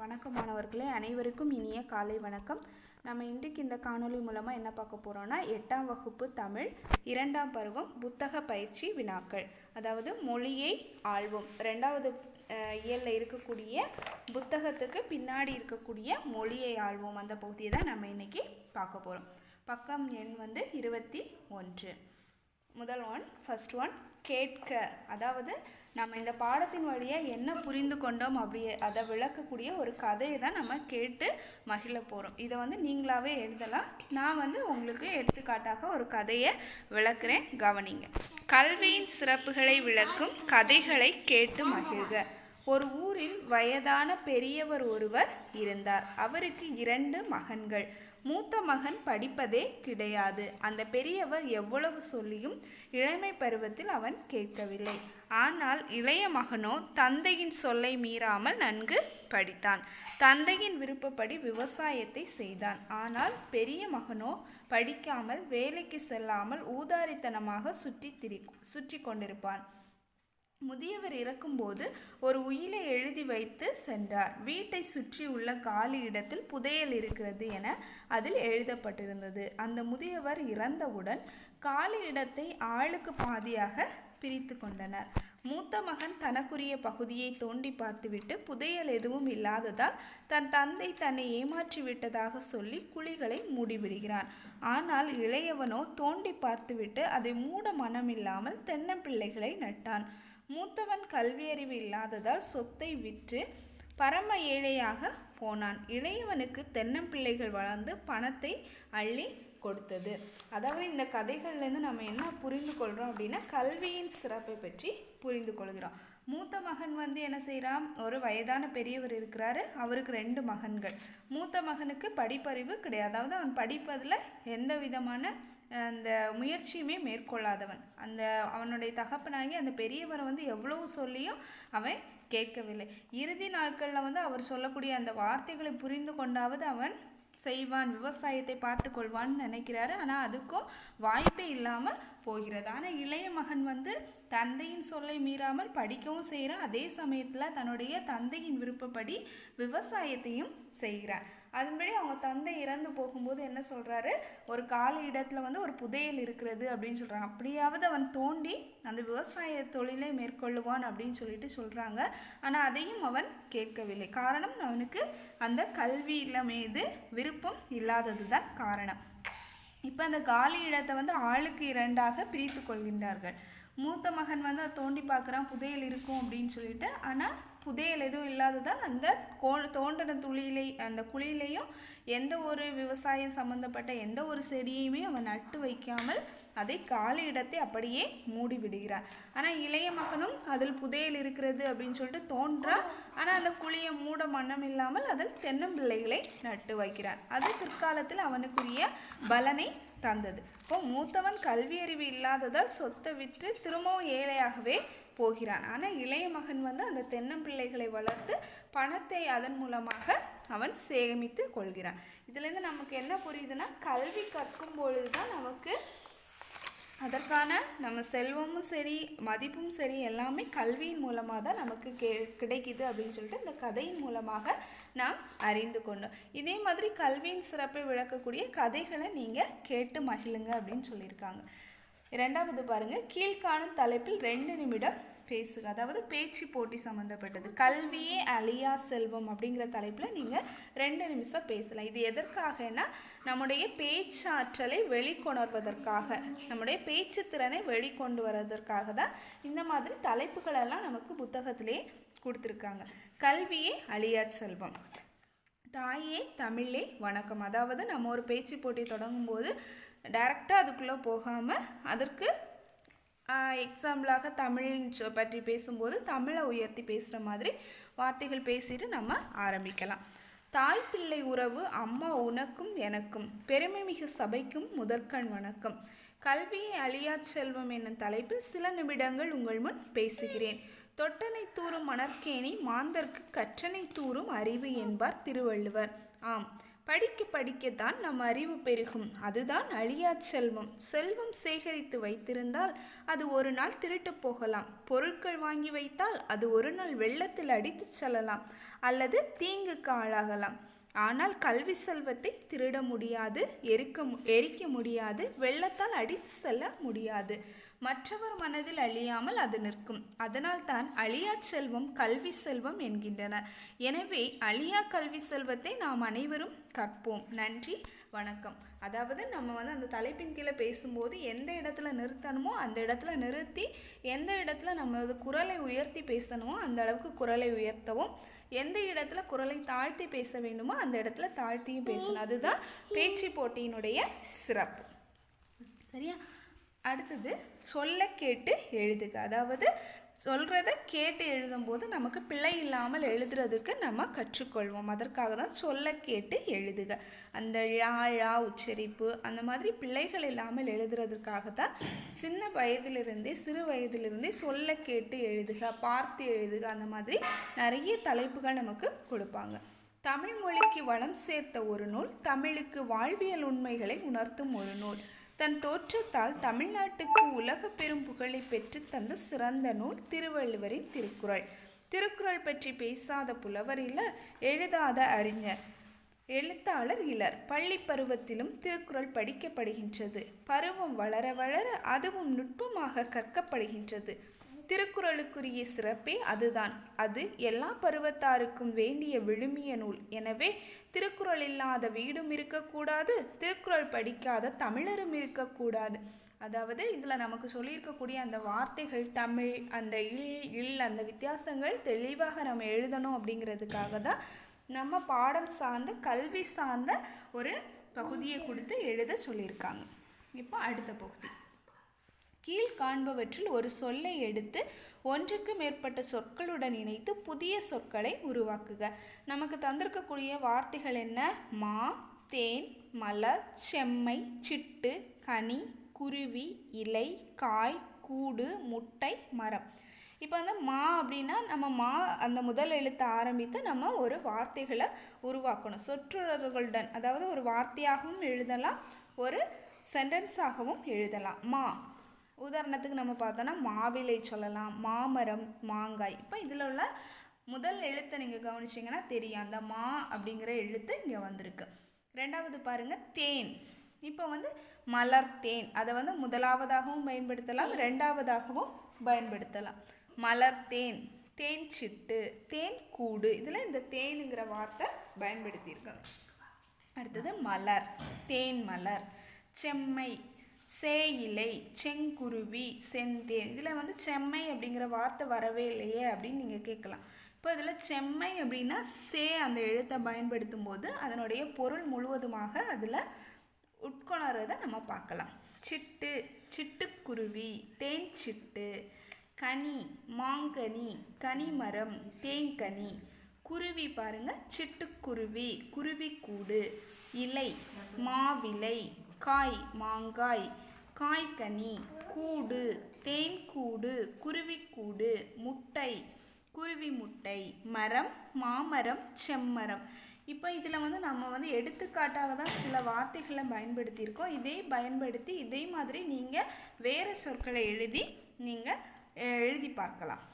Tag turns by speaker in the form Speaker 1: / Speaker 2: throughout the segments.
Speaker 1: வணக்கம் மாணவர்களே அனைவருக்கும் இனிய காலை வணக்கம். நம்ம இன்றைக்கு இந்த காணொளி மூலமாக என்ன பார்க்க போகிறோம்னா எட்டாம் வகுப்பு தமிழ் இரண்டாம் பருவம் புத்தக பயிற்சி வினாக்கள். அதாவது மொழியை ஆழ்வோம் ரெண்டாவது இயலில் இருக்கக்கூடிய புத்தகத்துக்கு பின்னாடி இருக்கக்கூடிய மொழியை ஆழ்வோம் அந்த பகுதியை தான் நம்ம இன்றைக்கி பார்க்க போகிறோம் பக்கம் எண் வந்து இருபத்தி ஒன்று. முதல் ஒன் ஃபஸ்ட் ஒன் கேட்க. அதாவது நம்ம இந்த பாடத்தின் வழியாக என்ன புரிந்து கொண்டோம் அப்படி அதை விளக்கக்கூடிய ஒரு கதையை தான் நம்ம கேட்டு மகிழ போகிறோம் இதை வந்து நீங்களாவே எழுதலாம். நான் வந்து உங்களுக்கு எடுத்துக்காட்டாக ஒரு கதையை விளக்குறேன். கவனிங்க. கல்வியின் சிறப்புகளை விளக்கும் கதைகளை கேட்டு மகிழ்க. ஒரு ஊரில் வயதான பெரியவர் ஒருவர் இருந்தார். அவருக்கு இரண்டு மகன்கள். மூத்த மகன் படிப்பதே கிடையாது. அந்த பெரியவர் எவ்வளவு சொல்லியும் இளமை பருவத்தில் அவன் கேட்கவில்லை. ஆனால் இளைய மகனோ தந்தையின் சொல்லை மீறாமல் நன்கு படித்தான். தந்தையின் விருப்பப்படி விவசாயத்தை செய்தான். ஆனால் பெரிய மகனோ படிக்காமல் வேலைக்கு செல்லாமல் ஊதாரித்தனமாக சுற்றி திரி சுற்றி கொண்டிருப்பான். முதியவர் இறக்கும்போது ஒரு உயிலை எழுதி வைத்து சென்றார். வீட்டை சுற்றி உள்ள காலி இடத்தில் புதையல் இருக்கிறது என அதில் எழுதப்பட்டிருந்தது. அந்த முதியவர் இறந்தவுடன் காலி இடத்தை ஆளுக்கு பாதியாக பிரித்து கொண்டனர். மூத்த மகன் தனக்குரிய பகுதியை தோண்டி பார்த்துவிட்டு புதையல் எதுவும் இல்லாததால் தன் தந்தை தன்னை ஏமாற்றி விட்டதாக சொல்லி குழிகளை மூடிவிடுகிறான். ஆனால் இளையவனோ தோண்டி பார்த்துவிட்டு அதை மூட மனமில்லாமல் தென்னம்பிள்ளைகளை நட்டான். மூத்தவன் கல்வியறிவு இல்லாததால் சொத்தை விற்று பரம ஏழையாக போனான். இளையவனுக்கு தென்னம்பிள்ளைகள் வளர்ந்து பணத்தை அள்ளி கொடுத்தது. அதாவது இந்த கதைகள்லேருந்து நம்ம என்ன புரிந்து கொள்கிறோம் அப்படின்னா கல்வியின் சிறப்பை பற்றி புரிந்து கொள்கிறோம். மூத்த மகன் வந்து என்ன செய்கிறான் ஒரு வயதான பெரியவர் இருக்கிறாரு. அவருக்கு ரெண்டு மகன்கள். மூத்த மகனுக்கு படிப்பறிவு கிடையாது. அதாவது அவன் படிப்பதில் எந்த விதமான அந்த முயற்சியுமே மேற்கொள்ளாதவன். அந்த அவனுடைய தகப்பனாகி அந்த பெரியவரை வந்து எவ்வளவு சொல்லியும் அவன் கேட்கவில்லை. இறுதி நாட்களில் வந்து அவர் சொல்லக்கூடிய அந்த வார்த்தைகளை புரிந்து கொண்டாவது அவன் செய்வான் விவசாயத்தை பார்த்து கொள்வான்னு நினைக்கிறாரு. ஆனால் அதுக்கும் வாய்ப்பே இல்லாமல் போகிறது. ஆனால் இளைய மகன் வந்து தந்தையின் சொல்லை மீறாமல் படிக்கவும் செய்கிறான். அதே சமயத்தில் தன்னுடைய தந்தையின் விருப்பப்படி விவசாயத்தையும் செய்கிறான். அதன்படி அவங்க தந்தை இறந்து போகும்போது என்ன சொல்கிறாரு ஒரு காலி இடத்துல வந்து ஒரு புதையல் இருக்கிறது அப்படின்னு சொல்கிறாங்க அப்படியாவது அவன் தோண்டி அந்த விவசாய தொழிலை மேற்கொள்ளுவான் அப்படின்னு சொல்லிட்டு சொல்கிறாங்க ஆனால் அதையும் அவன் கேட்கவில்லை. காரணம் அவனுக்கு அந்த கல்வியில மீது விருப்பம் இல்லாதது தான் காரணம். இப்போ அந்த காலி இடத்தை வந்து ஆளுக்கு இரண்டாக பிரித்து கொள்கின்றார்கள். மூத்த மகன் வந்து அதை தோண்டி பார்க்குறான் புதையல் இருக்கும் அப்படின்னு சொல்லிட்டு. ஆனால் புதையல் எதுவும் இல்லாததால் அந்த கோ தோண்டின துளியிலே அந்த குழியிலையும் எந்த ஒரு விவசாயம் சம்மந்தப்பட்ட எந்த ஒரு செடியுமே அவன் நட்டு வைக்காமல் அதை காலி இடத்தை அப்படியே மூடி விடுகிறார் ஆனால் இளைய மகனும் அதில் புதையல் இருக்கிறது அப்படின்னு சொல்லிட்டு தோன்றான் ஆனால் அந்த குழியை மூட மண்ணம் இல்லாமல் அதில் தென்னம்பிள்ளைகளை நட்டு வைக்கிறார். அது பிற்காலத்தில் அவனுக்குரிய பலனை தந்தது. இப்போ மூத்தவன் கல்வியறிவு இல்லாததால் சொத்தை விற்று திரும்பவும் ஏழையாகவே போகிறான். ஆனால் இளைய மகன் வந்து அந்த தென்னம்பிள்ளைகளை வளர்த்து பணத்தை அதன் மூலமாக அவன் சேமித்து கொள்கிறான். இதுலேருந்து நமக்கு என்ன புரியுதுன்னா கல்வி கற்கும் பொழுது தான் நமக்கு அதற்கான நம்ம செல்வமும் சரி மதிப்பும் சரி எல்லாமே கல்வியின் மூலமாக தான் நமக்கு கே கிடைக்குது அப்படின்னு சொல்லிட்டு இந்த கதையின் மூலமாக நாம் அறிந்து கொண்டோம். இதே மாதிரி கல்வியின் சிறப்பை விளக்கக்கூடிய கதைகளை நீங்கள் கேட்டு மகிழுங்க அப்படின்னு சொல்லியிருக்காங்க. இரண்டாவது பாருங்கள் கீழ்காணும் தலைப்பில் ரெண்டு நிமிடம் பேசுக அதாவது பேச்சு போட்டி சம்மந்தப்பட்டது கல்வியே அழியா செல்வம் அப்படிங்கிற தலைப்பில் நீங்கள் ரெண்டு நிமிஷம் பேசலாம். இது எதற்காகனா நம்முடைய பேச்சாற்றலை வெளிக்கொணர்வதற்காக நம்முடைய பேச்சு திறனை வெளிக்கொண்டு வருவதற்காக தான் இந்த மாதிரி தலைப்புகளெல்லாம் நமக்கு புத்தகத்திலே கொடுத்துருக்காங்க. கல்வியே அழியா செல்வம். தாயே தமிழே வணக்கம். அதாவது நம்ம ஒரு பேச்சு போட்டி தொடங்கும்போது டைரெக்டாக அதுக்குள்ளே போகாமல் அதற்கு எக்ஸாம்பிளாக தமிழ் பற்றி பேசும்போது தமிழை உயர்த்தி பேசுகிற மாதிரி வார்த்தைகள் பேசிட்டு நம்ம ஆரம்பிக்கலாம். தாய் பிள்ளை உறவு அம்மா உனக்கும் எனக்கும் பெருமை மிகு சபைக்கும் முதற்கண் வணக்கம். கல்வியை அழியா செல்வம் என்னும் தலைப்பில் சில நிமிடங்கள் உங்கள் முன் பேசுகிறேன். தொட்டனை தூறும் மணற்கேணி மாந்தர்க்கு கற்றனை தூறும் அறிவு என்பார் திருவள்ளுவர். ஆம் படிக்க படிக்கத்தான் நம் அறிவு பெருகும். அதுதான் அழியா செல்வம். செல்வம் சேகரித்து வைத்திருந்தால் அது ஒரு நாள் திருட்டு போகலாம். பொருட்கள் வாங்கி வைத்தால் அது ஒரு நாள் வெள்ளத்தில் அடித்து செல்லலாம் அல்லது தீங்குக்கு ஆளாகலாம். ஆனால் கல்வி செல்வத்தை திருட முடியாது எரிக்க மு- எரிக்க முடியாது வெள்ளத்தால் அடித்து செல்ல முடியாது. மற்றவர் மனதில் அழியாமல் அது நிற்கும். அதனால் தான் அழியா செல்வம் கல்வி செல்வம் என்கின்றனர் எனவே அழியா கல்வி செல்வத்தை நாம் அனைவரும் கற்போம். நன்றி வணக்கம். அதாவது நம்ம வந்து அந்த தலைப்பின் கீழே பேசும்போது எந்த இடத்துல நிறுத்தணுமோ அந்த இடத்துல நிறுத்தி எந்த இடத்துல நம்ம குரலை உயர்த்தி பேசணுமோ அந்த அளவுக்கு குரலை உயர்த்தவும் எந்த இடத்துல குரலை தாழ்த்தி பேச வேண்டுமோ அந்த இடத்துல தாழ்த்தியும் பேசணும். அதுதான் பேச்சு போட்டியினுடைய சிறப்பு. சரியா? அடுத்தது சொல்ல கேட்டு எழுதுக. அதாவது சொல்கிறத கேட்டு எழுதும்போது நமக்கு பிழை இல்லாமல் எழுதுறதுக்கு நம்ம கற்றுக்கொள்வோம். அதற்காக தான் சொல்ல கேட்டு எழுதுக. அந்த ழா ழா உச்சரிப்பு அந்த மாதிரி பிழைகள் இல்லாமல் எழுதுறதுக்காக தான் சின்ன வயதிலிருந்தே சிறு வயதிலிருந்தே சொல்ல கேட்டு எழுதுக பார்த்து எழுதுக. அந்த மாதிரி நிறைய தலைப்புகள் நமக்கு கொடுப்பாங்க. தமிழ் மொழிக்கு வளம் சேர்த்த ஒரு நூல் தமிழுக்கு வாழ்வியல் உண்மைகளை உணர்த்தும் ஒரு நூல். தன் தோற்றத்தால் தமிழ்நாட்டுக்கு உலக பெரும் புகழை பெற்று தந்த சிறந்த நூல் திருவள்ளுவரின் திருக்குறள். திருக்குறள் பற்றி பேசாத புலவர் இல்லர் எழுதாத அறிஞர் எழுத்தாளர் இலர். பள்ளி பருவத்திலும் திருக்குறள் படிக்கப்படுகின்றது. பருவம் வளர வளர அதுவும் நுட்பமாக கற்கப்படுகின்றது. திருக்குறளுக்குரிய சிறப்பே அதுதான். அது எல்லா பருவத்தாருக்கும் வேண்டிய விழுமிய நூல். எனவே திருக்குறள் இல்லாத வீடும் இருக்கக்கூடாது திருக்குறள் படிக்காத தமிழரும் இருக்கக்கூடாது. அதாவது இதில் நமக்கு சொல்லியிருக்கக்கூடிய அந்த வார்த்தைகள் தமிழ் அந்த இல் இல் அந்த வித்தியாசங்கள் தெளிவாக நம்ம எழுதணும் அப்படிங்கிறதுக்காக தான் நம்ம பாடம் சார்ந்த கல்வி சார்ந்த ஒரு பகுதியை கொடுத்து எழுத சொல்லியிருக்காங்க. இப்போ அடுத்த பகுதி. கீழ் காண்பவற்றில் ஒரு சொல்லை எடுத்து ஒன்றுக்கு மேற்பட்ட சொற்களுடன் இணைத்து புதிய சொற்களை உருவாக்குக. நமக்கு தந்திருக்கக்கூடிய வார்த்தைகள் என்ன? மா தேன் மலர் செம்மை சிட்டு கனி குருவி இலை காய் கூடு முட்டை மரம். இப்போ வந்து மா அப்படின்னா நம்ம மா அந்த முதல் எழுத்தை ஆரம்பித்து நம்ம ஒரு வார்த்தைகளை உருவாக்கணும். சொற்றொடர்களுடன் அதாவது ஒரு வார்த்தையாகவும் எழுதலாம் ஒரு சென்டென்ஸாகவும் எழுதலாம். மா. உதாரணத்துக்கு நம்ம பார்த்தோன்னா மாவிலை சொல்லலாம் மாமரம் மாங்காய். இப்போ இதில் உள்ள முதல் எழுத்தை நீங்கள் கவனிச்சிங்கன்னா தெரியும். அந்த மா அப்படிங்கிற எழுத்து இங்கே வந்திருக்கு. ரெண்டாவது பாருங்கள் தேன். இப்போ வந்து மலர் தேன். அதை வந்து முதலாவதாகவும் பயன்படுத்தலாம் ரெண்டாவதாகவும் பயன்படுத்தலாம். மலர் தேன் தேன் சிட்டு தேன் கூடு. இதில் இந்த தேனுங்கிற வார்த்தை பயன்படுத்தியிருக்காங்க. அடுத்தது மலர் தேன் மலர். செம்மை சேயிலை செங்குருவி செந்தேன். இதில் வந்து செம்மை அப்படிங்கிற வார்த்தை வரவே இல்லையே அப்படின்னு நீங்கள் கேட்கலாம். இப்போ இதில் செம்மை அப்படின்னா சே அந்த எழுத்தை பயன்படுத்தும் போது அதனுடைய பொருள் முழுவதுமாக அதில் உட்கொணர்றதை நம்ம பார்க்கலாம். சிட்டு சிட்டுக்குருவி தேன் சிட்டு கனி மாங்கனி கனிமரம் தேங்கனி குருவி பாருங்கள் சிட்டுக்குருவி குருவிக்கூடு இலை மாவிலை காய் மாங்காய் காய்கனி கூடு தேன் கூடு குருவிக்கூடு முட்டை குருவி முட்டை மரம் மாமரம் செம்மரம். இப்போ இதில் வந்து நம்ம வந்து எடுத்துக்காட்டாக தான் சில வார்த்தைகளை பயன்படுத்தியிருக்கோம். இதே பயன்படுத்தி இதே மாதிரி நீங்கள் வேறு சொற்களை எழுதி நீங்கள் எழுதி பார்க்கலாம்.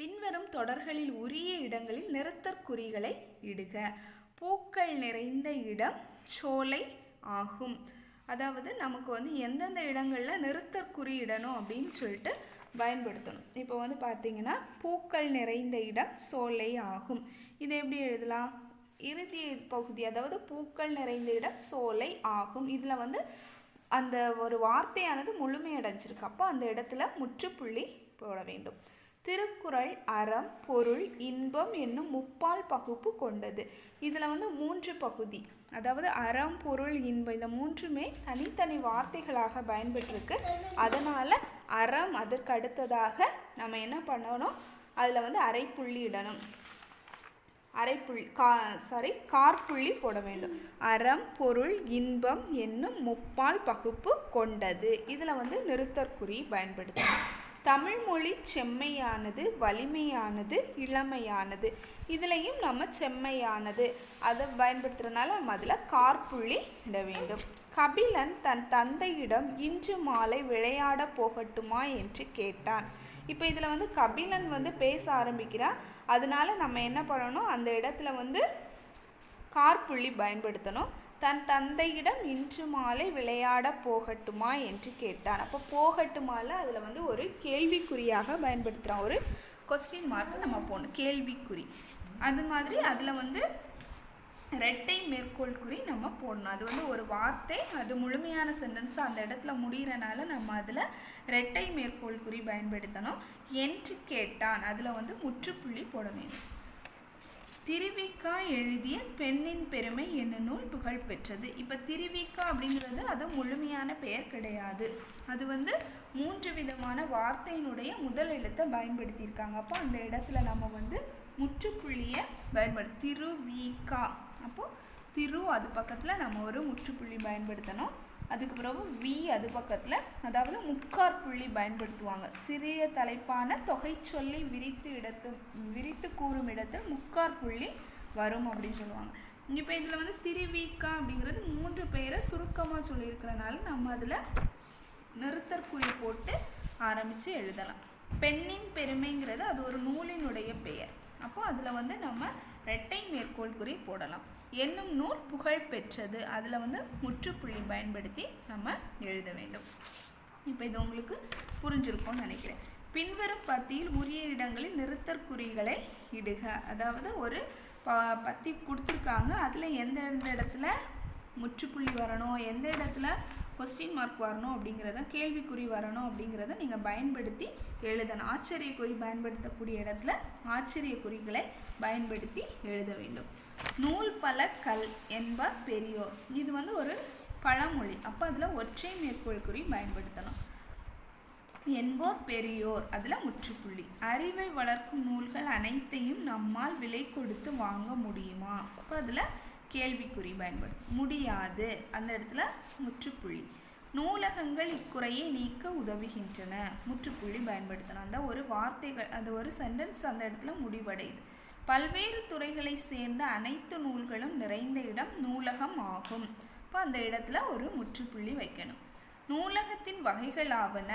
Speaker 1: பின்வரும் தொடர்களில் உரிய இடங்களில் நிறுத்தற்குறிகளை இடுக. பூக்கள் நிறைந்த இடம் சோலை ஆகும். அதாவது நமக்கு வந்து எந்தெந்த இடங்களில் நிறுத்தற்குறி இடணும் அப்படின்னு சொல்லிட்டு பயன்படுத்தணும். இப்போ வந்து பார்த்தீங்கன்னா பூக்கள் நிறைந்த இடம் சோலை ஆகும். இதை எப்படி எழுதலாம்? இறுதி பகுதி அதாவது பூக்கள் நிறைந்த இடம் சோலை ஆகும். இதில் வந்து அந்த ஒரு வார்த்தையானது முழுமையடைஞ்சிருக்கு. அப்போ அந்த இடத்துல முற்றுப்புள்ளி போட வேண்டும். திருக்குறள் அறம் பொருள் இன்பம் என்னும் முப்பால் பகுப்பு கொண்டது. இதில் வந்து மூன்று பகுதி. அதாவது அறம் பொருள் இன்பம் இந்த மூன்றுமே தனித்தனி வார்த்தைகளாக பயன்பெற்றிருக்கு. அதனால் அறம் அதற்கு அடுத்ததாக நம்ம என்ன பண்ணணும்? அதில் வந்து அரைப்புள்ளி இடணும். அரைப்புள்ளி கா சாரி கார்புள்ளி போட வேண்டும். அறம் பொருள் இன்பம் என்னும் முப்பால் பகுப்பு கொண்டது. இதில் வந்து நிறுத்தற்குறி பயன்படுத்தணும். தமிழ்மொழி செம்மையானது வலிமையானது இளமையானது. இதுலேயும் நம்ம செம்மையானது. அதை பயன்படுத்துகிறதுனால நம்ம அதில் கார்புள்ளி இட வேண்டும். கபிலன் தன் தந்தையிடம் இன்று மாலை விளையாட போகட்டுமா என்று கேட்டான். இப்போ இதில் வந்து கபிலன் வந்து பேச ஆரம்பிக்கிறான் அதனால நம்ம என்ன பண்ணணும்? அந்த இடத்துல வந்து கார்புள்ளி பயன்படுத்தணும். தன் தந்தையிடம் இன்று மாலை விளையாட போகட்டுமா என்று கேட்டான். அப்போ போகட்டுமால அதில் வந்து ஒரு கேள்விக்குறியாக பயன்படுத்துகிறான் ஒரு கொஸ்டின் மார்க்கை நம்ம போடணும். கேள்விக்குறி. அது மாதிரி அதில் வந்து ரெட்டை மேற்கோள் குறி நம்ம போடணும். அது வந்து ஒரு வார்த்தை அது முழுமையான சென்டென்ஸ் அந்த இடத்துல முடிகிறனால நம்ம அதில் ரெட்டை மேற்கோள் குறி பயன்படுத்தணும் என்று கேட்டான். அதில் வந்து முற்றுப்புள்ளி போட வேண்டும். திருவிக்கா எழுதிய பெண்ணின் பெருமை என்ன நூல் புகழ் பெற்றது? இப்போ திருவிக்கா அப்படிங்கிறது அது முழுமையான பெயர் கிடையாது. அது வந்து மூன்று விதமான வார்த்தையினுடைய முதல் எழுத்தை பயன்படுத்தியிருக்காங்க. அப்போ அந்த இடத்துல நம்ம வந்து முற்றுப்புள்ளியை பயன்படுத்த திருவிக்கா. அப்போது திரு அது பக்கத்தில் நம்ம ஒரு முற்றுப்புள்ளி பயன்படுத்தணும். அதுக்கு பிறகு வி அது பக்கத்தில். அதாவது முக்கார் புள்ளி பயன்படுத்துவாங்க. சிறிய தலைப்பான தொகை சொல்லி விரித்து இடத்து விரித்து கூறும் இடத்தில் முக்கார் புள்ளி வரும் அப்படின்னு சொல்லுவாங்க. இப்போ இதில் வந்து திருவிக்கா அப்படிங்கிறது மூன்று பேரை சுருக்கமாக சொல்லியிருக்கிறனால நம்ம அதில் நிறுத்தற்குறி போட்டு ஆரம்பித்து எழுதலாம். பெண்ணின் பெருமைங்கிறது அது ஒரு நூலினுடைய பெயர். அப்போ அதில் வந்து நம்ம ரெட்டை மேற்கோள் குறி போடலாம். என்னும் நூல் புகழ் பெற்றது. அதில் வந்து முற்றுப்புள்ளி பயன்படுத்தி நம்ம எழுத வேண்டும். இப்போ இது உங்களுக்கு புரிஞ்சிருக்கும்னு நினைக்கிறேன். பின்வரும் பத்தியில் உரிய இடங்களில் நிறுத்தற்குறிகளை இடுக. அதாவது ஒரு ப பத்தி கொடுத்துருக்காங்க. அதில் எந்த எந்த இடத்துல முற்றுப்புள்ளி வரணும் எந்த இடத்துல கொஸ்டின் மார்க் வரணும் அப்படிங்கிறத கேள்விக்குறி வரணும் அப்படிங்கிறத நீங்கள் பயன்படுத்தி எழுதணும். ஆச்சரியக்குறி பயன்படுத்தக்கூடிய இடத்துல ஆச்சரியக்குறிகளை பயன்படுத்தி எழுத வேண்டும். நூல் பல கல் என்ப பெரியோர். இது வந்து ஒரு பழமொழி. அப்போ அதில் ஒற்றை மேற்கோள் குறி பயன்படுத்தணும் என்போர் பெரியோர். அதில் முற்றுப்புள்ளி. அறிவை வளர்க்கும் நூல்கள் அனைத்தையும் நம்மால் விலை கொடுத்து வாங்க முடியுமா? அப்போ அதில் கேள்விக்குறி பயன்படுத்தும். முடியாது. அந்த இடத்துல முற்றுப்புள்ளி. நூலகங்கள் இக்குறையை நீக்க உதவுகின்றன. முற்றுப்புள்ளி பயன்படுத்தணும். அந்த ஒரு வார்த்தைகள் அந்த ஒரு சென்டென்ஸ் அந்த இடத்துல முடிவடையுது. பல்வேறு துறைகளை சேர்ந்த அனைத்து நூல்களும் நிறைந்த இடம் நூலகம் ஆகும். இப்போ அந்த இடத்துல ஒரு முற்றுப்புள்ளி வைக்கணும். நூலகத்தின் வகைகளாவன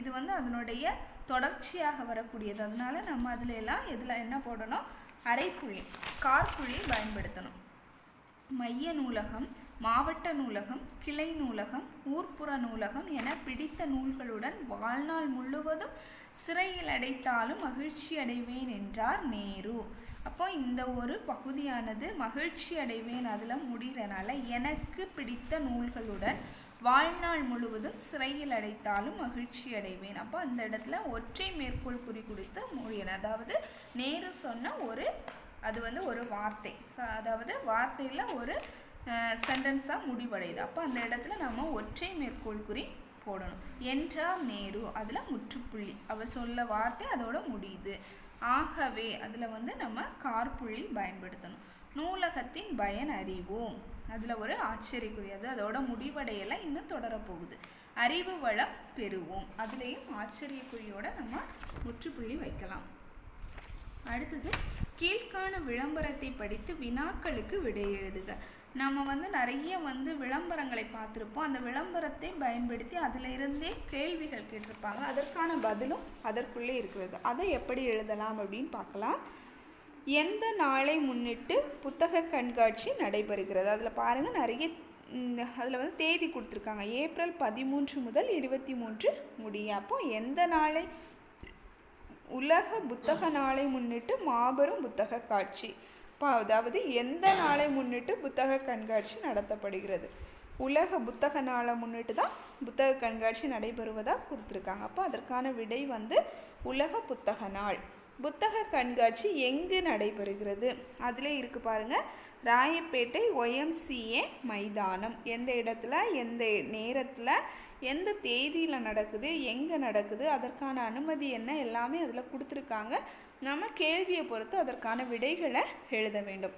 Speaker 1: இது வந்து அதனுடைய தொடர்ச்சியாக வரக்கூடியது. அதனால நம்ம அதில் எல்லாம் இதில் என்ன போடணும்? அரைப்புள்ளி கார்புள்ளி பயன்படுத்தணும். மைய நூலகம் மாவட்ட நூலகம் கிளை நூலகம் ஊர்ப்புற நூலகம் என பிடித்த நூல்களுடன் வாழ்நாள் முழுவதும் சிறையில் அடைத்தாலும் மகிழ்ச்சி அடைவேன் என்றார் நேரு. அப்போ இந்த ஒரு பகுதியானது மகிழ்ச்சி அடைவேன் அதில் முடிகிறனால எனக்கு பிடித்த நூல்களுடன் வாழ்நாள் முழுவதும் சிறையில் அடைத்தாலும் மகிழ்ச்சி அடைவேன். அப்போ அந்த இடத்துல ஒற்றை மேற்கோள் குறி கொடுத்து முடியணும். அதாவது நேரு சொன்ன ஒரு அது வந்து ஒரு வார்த்தை. அதாவது வார்த்தையில் ஒரு சென்டென்ஸாக முடிவடையுது. அப்போ அந்த இடத்துல நம்ம ஒற்றை மேற்கோள் குறி போடணும். என்றார் நேரு அதில் முற்றுப்புள்ளி. அவர் சொல்ல வார்த்தை அதோட முடியுது. ஆகவே அதில் வந்து நம்ம கார்புள்ளி பயன்படுத்தணும். நூலகத்தின் பயன் அறிவோம். அதில் ஒரு ஆச்சரியக்குரியது அதோட முடிவடையெல்லாம் இன்னும் தொடரப்போகுது. அறிவு வளம் பெறுவோம். அதுலேயும் ஆச்சரியக்குறியோட நம்ம முற்றுப்புள்ளி வைக்கலாம். அடுத்தது கீழ்காண விளம்பரத்தை படித்து வினாக்களுக்கு விடை எழுதுக. நம்ம வந்து நிறைய வந்து விளம்பரங்களை பார்த்துருப்போம். அந்த விளம்பரத்தை பயன்படுத்தி அதில் இருந்தே கேள்விகள் கேட்டிருப்பாங்க. அதற்கான பதிலும் அதற்குள்ளே இருக்கிறது. அதை எப்படி எழுதலாம் அப்படின்னு பார்க்கலாம். எந்த நாளை முன்னிட்டு புத்தக கண்காட்சி நடைபெறுகிறது? அதில் பாருங்கள் நிறைய அதில் வந்து தேதி கொடுத்துருக்காங்க. ஏப்ரல் பதிமூன்று முதல் இருபத்தி மூன்று முடியும் அப்போ எந்த நாளை உலக புத்தக நாளை முன்னிட்டு மாபெரும் புத்தக காட்சி? இப்போ அதாவது எந்த நாளை முன்னிட்டு புத்தக கண்காட்சி நடத்தப்படுகிறது? உலக புத்தக நாளை முன்னிட்டு தான் புத்தக கண்காட்சி நடைபெறுவதாக கொடுத்துருக்காங்க. அப்போ அதற்கான விடை வந்து உலக புத்தக நாள். புத்தக கண்காட்சி எங்கு நடைபெறுகிறது? அதிலே இருக்கு பாருங்கள் ராயப்பேட்டை ஒய்எம்சிஏ மைதானம். எந்த இடத்துல எந்த நேரத்தில் எந்த தேதியில் நடக்குது எங்கே நடக்குது அதற்கான அனுமதி என்ன எல்லாமே அதில் கொடுத்துருக்காங்க. நம்ம கேள்வியை பொறுத்து அதற்கான விடைகளை எழுத வேண்டும்.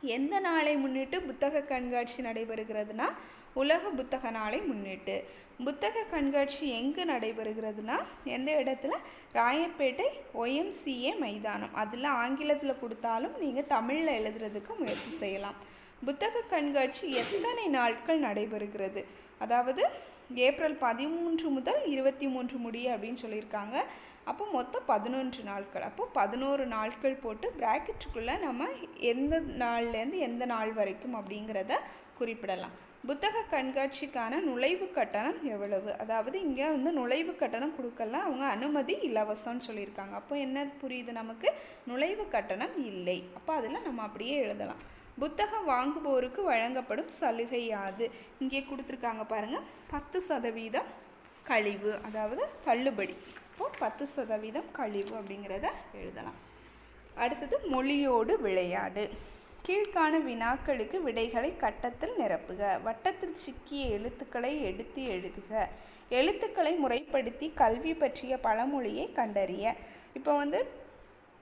Speaker 1: எந்த நாளை முன்னிட்டு புத்தக கண்காட்சி நடைபெறுகிறதுனா? உலக புத்தக நாளை முன்னிட்டு. புத்தக கண்காட்சி எங்கே நடைபெறுகிறதுனா? எந்த இடத்துல? ராயப்பேட்டை ஒய்எம்சிஏ மைதானம். அதில் ஆங்கிலத்தில் கொடுத்தாலும் நீங்கள் தமிழில் எழுதுறதுக்கு முயற்சி செய்யலாம். புத்தக கண்காட்சி எத்தனை நாட்கள் நடைபெறுகிறது? அதாவது ஏப்ரல் பதிமூன்று முதல் இருபத்தி மூன்று முடிய அப்படின்னு சொல்லியிருக்காங்க. அப்போ மொத்தம் பதினொன்று நாட்கள். அப்போ பதினோரு நாட்கள் போட்டு ப்ராக்கெட்டுக்குள்ளே நம்ம எந்த நாள்லேருந்து எந்த நாள் வரைக்கும் அப்படிங்கிறத குறிப்பிடலாம். புத்தக கண்காட்சிக்கான நுழைவு கட்டணம் எவ்வளவு? அதாவது இங்கே வந்து நுழைவு கட்டணம் கொடுக்கல அவங்க அனுமதி இலவசம்னு சொல்லியிருக்காங்க. அப்போ என்ன புரியுது நமக்கு? நுழைவு கட்டணம் இல்லை. அப்போ அதில் நம்ம அப்படியே எழுதலாம். புத்தகம் வாங்குவோருக்கு வழங்கப்படும் சலுகை யாது? இங்கே கொடுத்துருக்காங்க பாருங்கள் பத்து சதவீதம் கழிவு அதாவது தள்ளுபடி. இப்போது பத்து சதவீதம் கழிவு அப்படிங்கிறத எழுதலாம். அடுத்தது மொழியோடு விளையாடு. கீழ்காண வினாக்களுக்கு விடைகளை கட்டத்தில் நிரப்புக. வட்டத்தில் சிக்கிய எழுத்துக்களை எடுத்து எழுதுக. எழுத்துக்களை முறைப்படுத்தி கல்வி பற்றிய பழமொழியை கண்டறிய. இப்போ வந்து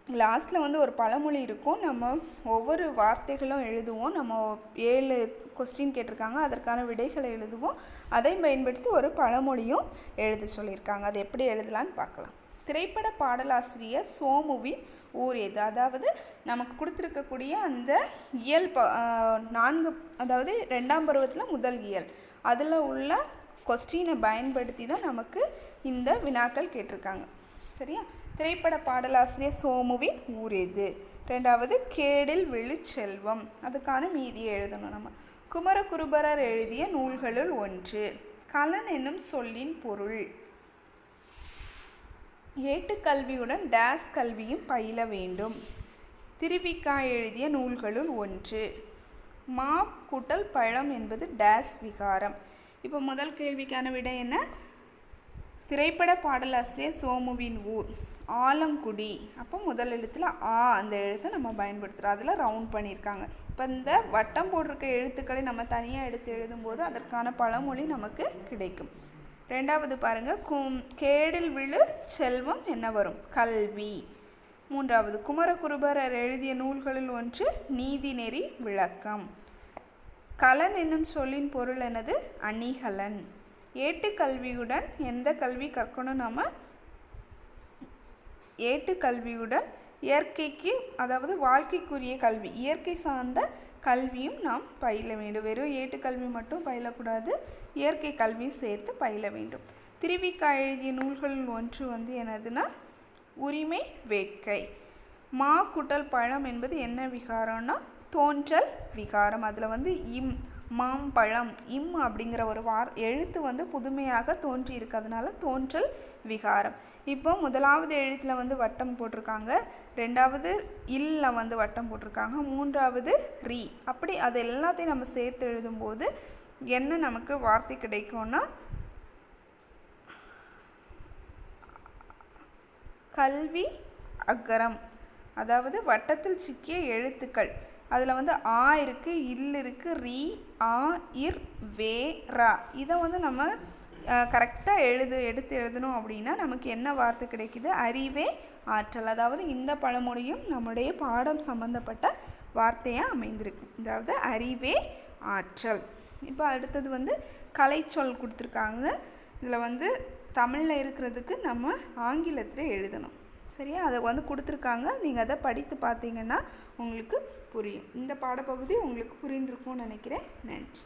Speaker 1: லாஸ்ட்டில் வந்து ஒரு பழமொழி இருக்கும். நம்ம ஒவ்வொரு வார்த்தைகளும் எழுதுவோம். நம்ம ஏழு கொஸ்டின் கேட்டிருக்காங்க. அதற்கான விடைகளை எழுதுவோம். அதை பயன்படுத்தி ஒரு பழமொழியும் எழுத சொல்லியிருக்காங்க. அது எப்படி எழுதலான்னு பார்க்கலாம். திரைப்பட பாடலாசிரியர் சோமுவின் ஊர் எது? அதாவது நமக்கு கொடுத்துருக்கக்கூடிய அந்த இயல் ப நான்கு அதாவது ரெண்டாம் பருவத்தில் முதல் இயல். அதில் உள்ள கொஸ்டினை பயன்படுத்தி தான் நமக்கு இந்த வினாக்கள் கேட்டிருக்காங்க. சரியா? திரைப்பட பாடலாசிரியர் சோமுவின் ஊர் எது ரெண்டாவது கேடில் விழுச்செல்வம். அதுக்கான மீதியை எழுதணும் நம்ம. குமரகுருபரர் எழுதிய நூல்களுள் ஒன்று. கலன் என்னும் சொல்லின் பொருள். ஏட்டுக்கல்வியுடன் டேஸ் கல்வியும் பயில வேண்டும். திருவிக்கா எழுதிய நூல்களுள் ஒன்று. மா கூட்டல் பழம் என்பது டேஸ் விகாரம். இப்போ முதல் கேள்விக்கான விடை என்ன? திரைப்பட பாடலாசிரியர் சோமுவின் ஊர். ஆலங்குடி. அப்போ முதல் எழுத்தில் ஆ அந்த எழுத்தை நம்ம பயன்படுத்துகிறோம் அதில் ரவுண்ட் பண்ணியிருக்காங்க. இப்போ இந்த வட்டம் போட்டிருக்க எழுத்துக்களை நம்ம தனியாக எடுத்து எழுதும்போது அதற்கான பழமொழி நமக்கு கிடைக்கும். ரெண்டாவது பாருங்கள் கும் கேடில் விழு செல்வம் என்ன வரும்? கல்வி. மூன்றாவது குமரகுருபரர் எழுதிய நூல்களில் ஒன்று நீதிநெறி விளக்கம். கலன் என்னும் சொல்லின் பொருள் எனது அணிகலன். ஏட்டுக்கல்வியுடன் எந்த கல்வி கற்கணும் நம்ம ஏட்டுக்கல்வியுடன் இயற்கைக்கு அதாவது வாழ்க்கைக்குரிய கல்வி இயற்கை சார்ந்த கல்வியும் நாம் பயில வேண்டும். வெறும் ஏட்டுக்கல்வி மட்டும் பயிலக்கூடாது இயற்கை கல்வியும் சேர்த்து பயில வேண்டும். திருவிக்கா எழுதிய நூல்களில் ஒன்று வந்து என்னதுன்னா உரிமை வேட்கை. மா குட்டல் பழம் என்பது என்ன விகாரம்னா தோன்றல் விகாரம். அதில் வந்து இம் மாம்பழம் இம் அப்படிங்கிற ஒரு வார் எழுத்து வந்து புதுமையாக தோன்றி இருக்கிறதுனால தோன்றல் விகாரம். இப்போ முதலாவது எழுத்தில் வந்து வட்டம் போட்டிருக்காங்க. ரெண்டாவது இல்ல வந்து வட்டம் போட்டிருக்காங்க. மூன்றாவது ரீ. அப்படி அது எல்லாத்தையும் நம்ம சேர்த்து எழுதும்போது என்ன நமக்கு வார்த்தை கிடைக்கும்னா கல்வி அக்கரம் அதாவது வட்டத்தில் சிக்கிய எழுத்துக்கள். அதில் வந்து ஆ இருக்குது இல் இருக்குது ரீ ஆ இர் வே ரா. இதை வந்து நம்ம கரெக்டாக எழுது எடுத்து எழுதணும் அப்படின்னா நமக்கு என்ன வார்த்தை கிடைக்குது? அறிவே ஆற்றல். அதாவது இந்த பழமொழியும் நம்முடைய பாடம் சம்மந்தப்பட்ட வார்த்தையாக அமைந்திருக்கு. அதாவது அறிவே ஆற்றல். இப்போ அடுத்தது வந்து கலைச்சொல் கொடுத்துருக்காங்க. இதில் வந்து தமிழில் இருக்கிறதுக்கு நம்ம ஆங்கிலத்தில் எழுதணும். சரியா? அதை வந்து கொடுத்துருக்காங்க. நீங்கள் அதை படித்து பார்த்தீங்கன்னா உங்களுக்கு புரியும். இந்த பாடப்பகுதி உங்களுக்கு புரிந்திருக்கும்னு நினைக்கிறேன். நன்றி.